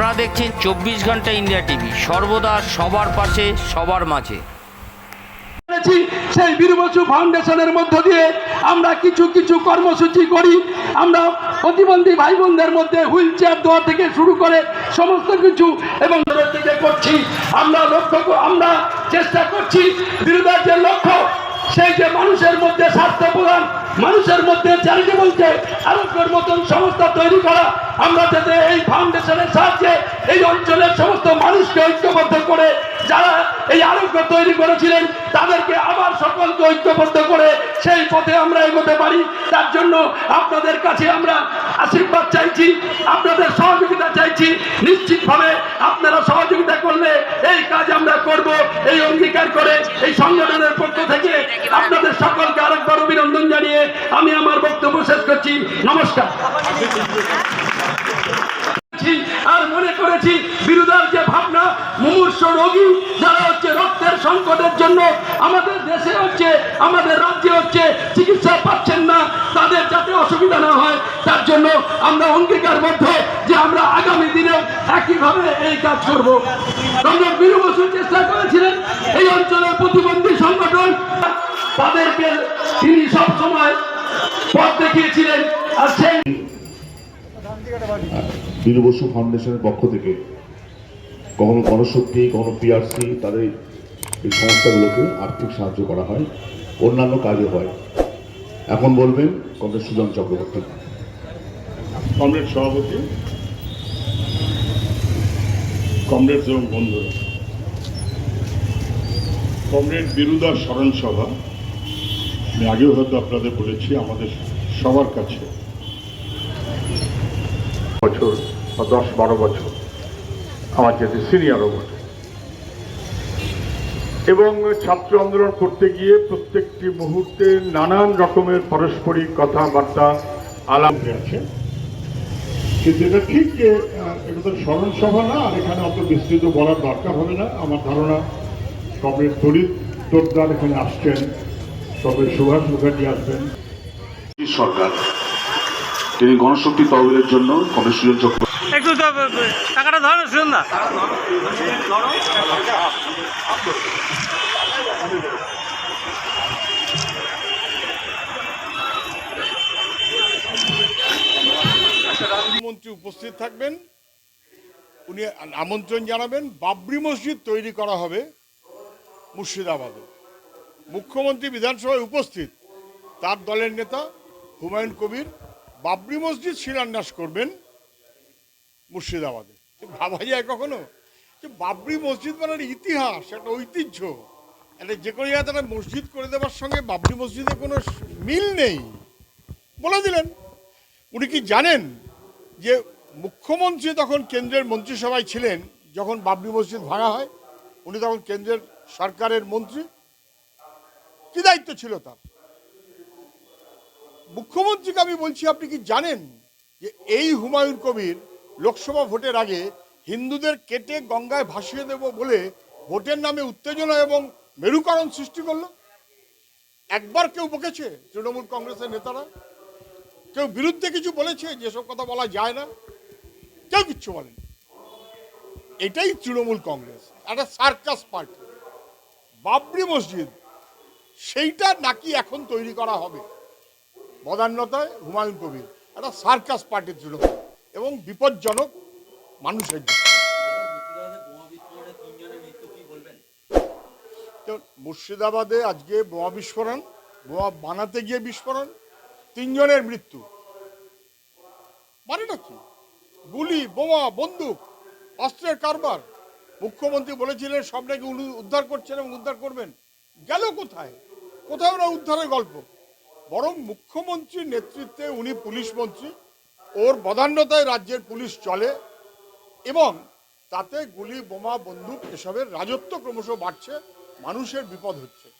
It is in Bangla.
আপনারা দেখছেন চব্বিশ ঘণ্টা ইন্ডিয়া টিভি। সর্বদা সবার পাশে, সবার মাঝে। সেই বীরবসু ফাউন্ডেশনের মধ্য দিয়ে আমরা কিছু কিছু কর্মসূচি করি। আমরা প্রতিবন্ধী ভাই বোনদের মধ্যে হুইল চেয়ার দেওয়া থেকে শুরু করে সমস্ত কিছু এবং করছি, আমরা লক্ষ্য আমরা চেষ্টা করছি বিরোধের যে লক্ষ্য সেই যে মানুষের মধ্যে স্বাস্থ্য প্রদান, মানুষের মধ্যে চ্যারিটেবল যে আরোগ্যের মতন সংস্থা তৈরি করা, আমরা যাতে এই ফাউন্ডেশনের সাহায্যে এই অঞ্চলের সমস্ত মানুষকে ঐক্যবদ্ধ করে, যারা এই আরোগ্য তৈরি করেছিলেন, তাদেরকে আবার সকলকে ঐক্যবদ্ধ করে সেই পথে আমরা এগোতে পারি। তার জন্য আপনাদের কাছে আমরা আশীর্বাদ চাইছি, আপনাদের সহযোগিতা চাইছি। নিশ্চিতভাবে আপনারা সহযোগিতা করলে এই কাজ আমরা করব, এই অঙ্গীকার করে, এই সংগঠনের আপনাদের সকলকে আরেকবার অভিনন্দন জানিয়ে আমি আমার বক্তব্য শেষ করছি। নমস্কার। আর মনে করেছি, বিরোধার যে ভাবনা, মুমূর্ষ রোগী, যারা হচ্ছে রক্তের সংকটের জন্য আমাদের দেশে হচ্ছে, আমাদের রাজ্যে হচ্ছে চিকিৎসা পাচ্ছেন না, তাদের যাতে অসুবিধা না হয়, তার জন্য আমরা অঙ্গীকারবদ্ধ একইভাবে এই কাজ করব। ডক্টর বীর বসু চেষ্টা করেছিলেন এই অঞ্চলের প্রতিবন্ধী সংগঠন। তাদেরকে তিনি সব সময় পথ দেখিয়েছিলেন। আর সেই বীর বসু ফাউন্ডেশনের পক্ষ থেকে কখনো গণশক্তি কখনো পিআরসি তাদের এই সংস্থাগুলোকে আর্থিক সাহায্য করা হয় অন্যান্য কাজে হয়। এখন বলবেন কংগ্রেস সুজন চক্রবর্তী। কমরেড সভাপতি কমরেড এবং বন্ধুরা কমরেড বিরুদার স্মরণ সভা আমি আগেও হয়তো আপনাদের বলেছি, আমাদের সবার কাছে। বছর বা দশ বারো বছর, আমার যেতে সিনিয়রও বটে। এবং ছাত্র আন্দোলন করতে গিয়ে প্রত্যেকটি মুহূর্তে নানান রকমের পারস্পরিক কথাবার্তা আলাপ আছে। কিন্তু এটা ঠিক যে এটা তো স্মরণ সভা না আর এখানে অত বিস্তৃত বলার দরকার হবে না। আমার ধারণা কমরেড তরিত তোরদার এখানে আসছেন তবে সুভাষ মুখার্জি আসবেন। সরকার তিনি গণশক্তি তহবিলের জন্য সুজন চক্রবর্তী একটু টাকাটা ধরো শুনুন না। মন্ত্রী উপস্থিত থাকবেন। উনি আমন্ত্রণ জানাবেন, বাবরি মসজিদ তৈরি করা হবে মুর্শিদাবাদে। মুখ্যমন্ত্রী বিধানসভায় উপস্থিত। তার দলের নেতা হুমায়ুন কবির বাবরি মসজিদ শিলান্যাস করবেন মুর্শিদাবাদে। ভাবা যায় কখনো? যে বাবরি মসজিদ মানে ইতিহাস, একটা ঐতিহ্য। একটা যে কোনো জায়গায় একটা মসজিদ করে দেওয়ার সঙ্গে বাবরি মসজিদের কোনো মিল নেই। বলে দিলেন। উনি কি জানেন যে মুখ্যমন্ত্রী তখন কেন্দ্রের মন্ত্রিসভায় ছিলেন, যখন বাবরি মসজিদ ভাঙা হয়, উনি তখন কেন্দ্রের সরকারের মন্ত্রী। কি দায়িত্ব ছিল তার? মুখ্যমন্ত্রীকে আমি বলছি, আপনি কি জানেন যে এই হুমায়ুন কবির লোকসভা ভোটের আগে হিন্দুদের কেটে গঙ্গায় ভাসিয়ে দেব বলে ভোটের নামে উত্তেজনা এবং মেরুকরণ সৃষ্টি করল? একবার কেউ বকেছে তৃণমূল কংগ্রেসের নেতারা? কেউ বিরুদ্ধে কিছু বলেছে যেসব কথা বলা যায় না? কেউ কিচ্ছু বলেনি। এটাই তৃণমূল কংগ্রেস, একটা সার্কাস পার্টি। বাবরি মসজিদ, সেইটা নাকি এখন তৈরি করা হবে? বদান্যতায় হুমায়ুন কবির, একটা সার্কাস পার্টির তৃণমূল, এবং বিপজ্জনক মানুষের মুর্শিদাবাদে আজকে বোমা বিস্ফোরণ, বোমা বানাতে গিয়ে বিস্ফোরণ, তিনজনের মৃত্যু। মানেটা কি গুলি, বোমা, বন্দুক, অস্ত্রের কারবার। মুখ্যমন্ত্রী বলেছিলেন, সব নাকি উনি উদ্ধার করছেন এবং উদ্ধার করবেন। গেল কোথায়? কোথায় ওরা উদ্ধারের গল্প? বরং মুখ্যমন্ত্রীর নেতৃত্বে উনি পুলিশ মন্ত্রী, ওর বদান্যতায় রাজ্যের পুলিশ চলে এবং তাতে গুলি, বোমা, বন্দুক, এসবের রাজত্ব ক্রমশ বাড়ছে, মানুষের বিপদ হচ্ছে।